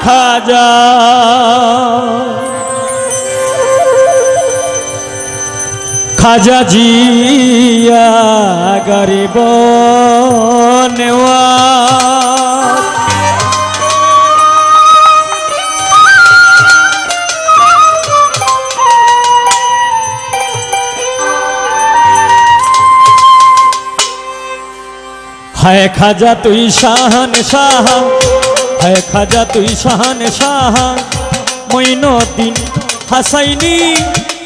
খাজা। খাজা জিয়া গরিব হায় খাজা তুই শাহান শাহ হায় খাজা, তুই শাহান শাহ। মইনদিন হাসাইনি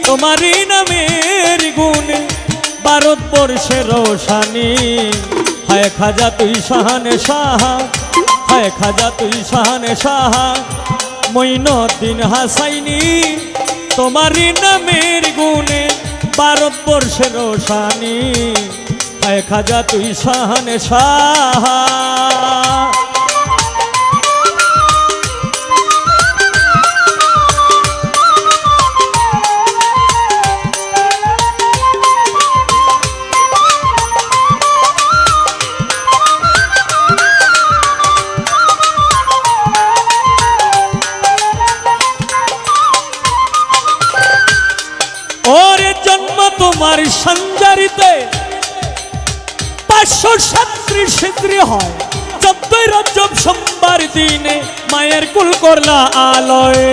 তোমারই নামের গুণ। ভারতবর্ষে রোশানি। হায় খাজা, তুই শাহান শাহ। হায় খাজা, তুই শাহান শাহ। মইনদিন হাসাইনি তোমারই নামের গুণে। ভারতবর্ষে রোশানি। হায় খাজা, তুই শাহান শাহ। তোমার সঞ্জারিতে পাঁচশো সাত্রিশ সিদ্রি হয়। চোদ্দই রজব সোমবার দিনে মায়ের কুল করলা আলয়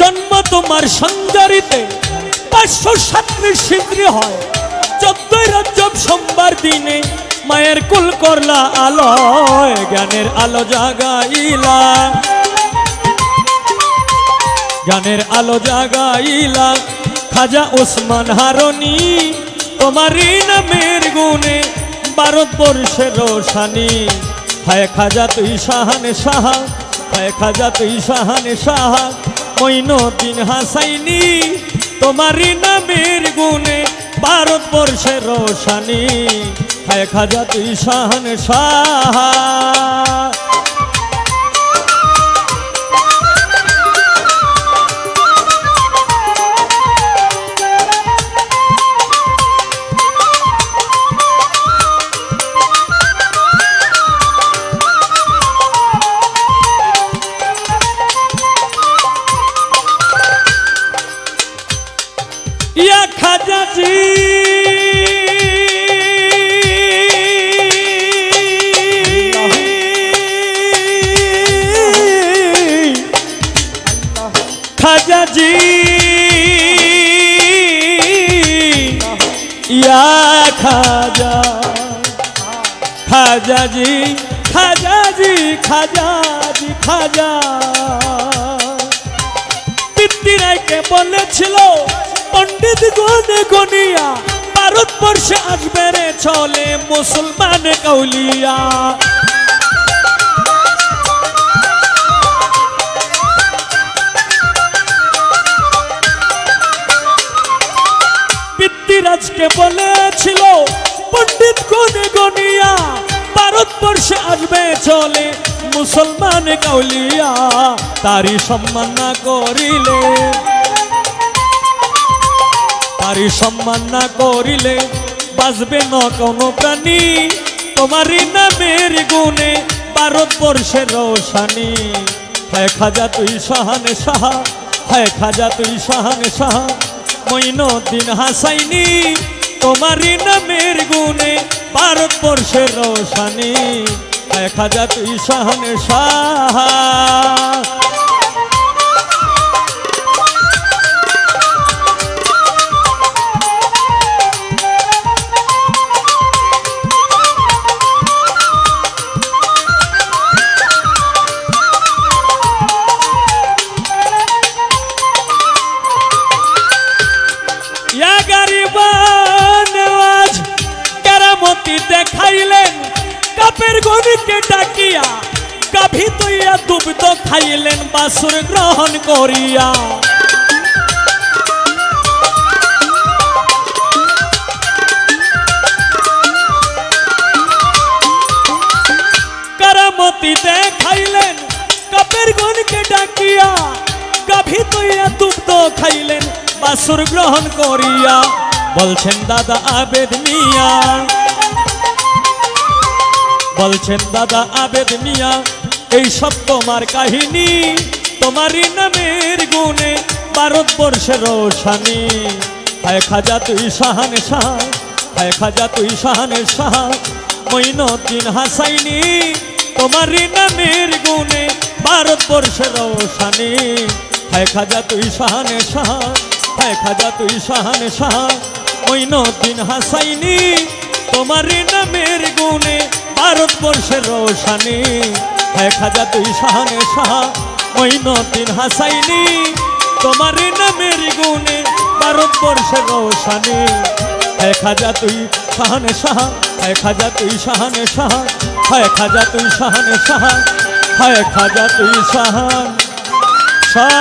জন্ম তোমার সঞ্জারিতে পাঁচশো সাত্রিশ সিদ্রি হয়। চোদ্দই রজব সোমবার দিনে মায়ের কুল করলা আলোয়, জ্ঞানের আলো জাগাইলা। জ্ঞানের আলো জাগাইলা, খাজা ওসমান হারনি তোমারই নামের গুণে ভারতবর্ষের রোশানি। হায় খাজা তুই শাহানে সাহা হায় খাজা তুই শাহানে সাহা মইনদিন হাসাইনি, তোমারই নামের গুণে ভারতবর্ষের রোশানি খাজা তুই শাহান সাহা খাজা খাজাজি খাজাজি খাজাজি খাজা পিতৃরাইকে বলেছিল, পণ্ডিত গনে গনিয়া ভারতবর্ষে আসবে রে চলে মুসলমান কৌলিয়া চলে মুসলমান কাউলিয়া তারি সম্মান না করিলে, তারই সম্মান না করিলে বাঁচবে না কোনো প্রাণী। তোমারই নামের গুণে ভারতবর্ষের রোশানি। হায় খাজা তুই শাহানে সাহা হায় খাজা তুই শাহানে সাহা মইনদিন হাসাইনি। তোমারই নামের গুণে ভারতবর্ষের রোশানি। হায় হাজার তুই শাহানে সাহা। গণিকে ডাকিয়া, গাভী তৈয়া দুগ্ধ খাইলেন, বাসুর গ্রহণ করিয়া। কারামতি দেখাইলেন, কাপের গণকে ডাকিয়া বাসুর গ্রহণ করিয়া। বলছেন, দাদা আবেদ মিয়া বলছেন, দাদা আবেদ মিয়া, এই সব তোমার কাহিনী, তোমারই নামের গুণে ভারতবর্ষের রোশানি। হায় খাজা, তুই শাহানে শাহ হায় খাজা, তুই শাহানে শাহ, মঈনুদ্দিন হাসাইনি, তোমারই নামের গুণে ভারতবর্ষের রোশানি। হায় খাজা, তুই শাহানে শাহ হায় খাজা, তুই শাহানে শাহ, মঈনুদ্দিন হাসাইনি, তোমারই নামের গুণে ভারতবর্ষের রোশানি। হ্যাঁ খাজা তুই শাহানে শাহ মঈনুদ্দিন হাসাইনি। তোমারই নামের গুণে ভারতবর্ষের রোশানি। হ্যাঁ খাজা তুই শাহানে শাহ হ্যাঁ খাজা তুই শাহানে শাহ হ্যাঁ খাজা তুই শাহানে শাহ হ্যাঁ খাজা তুই শাহান শাহ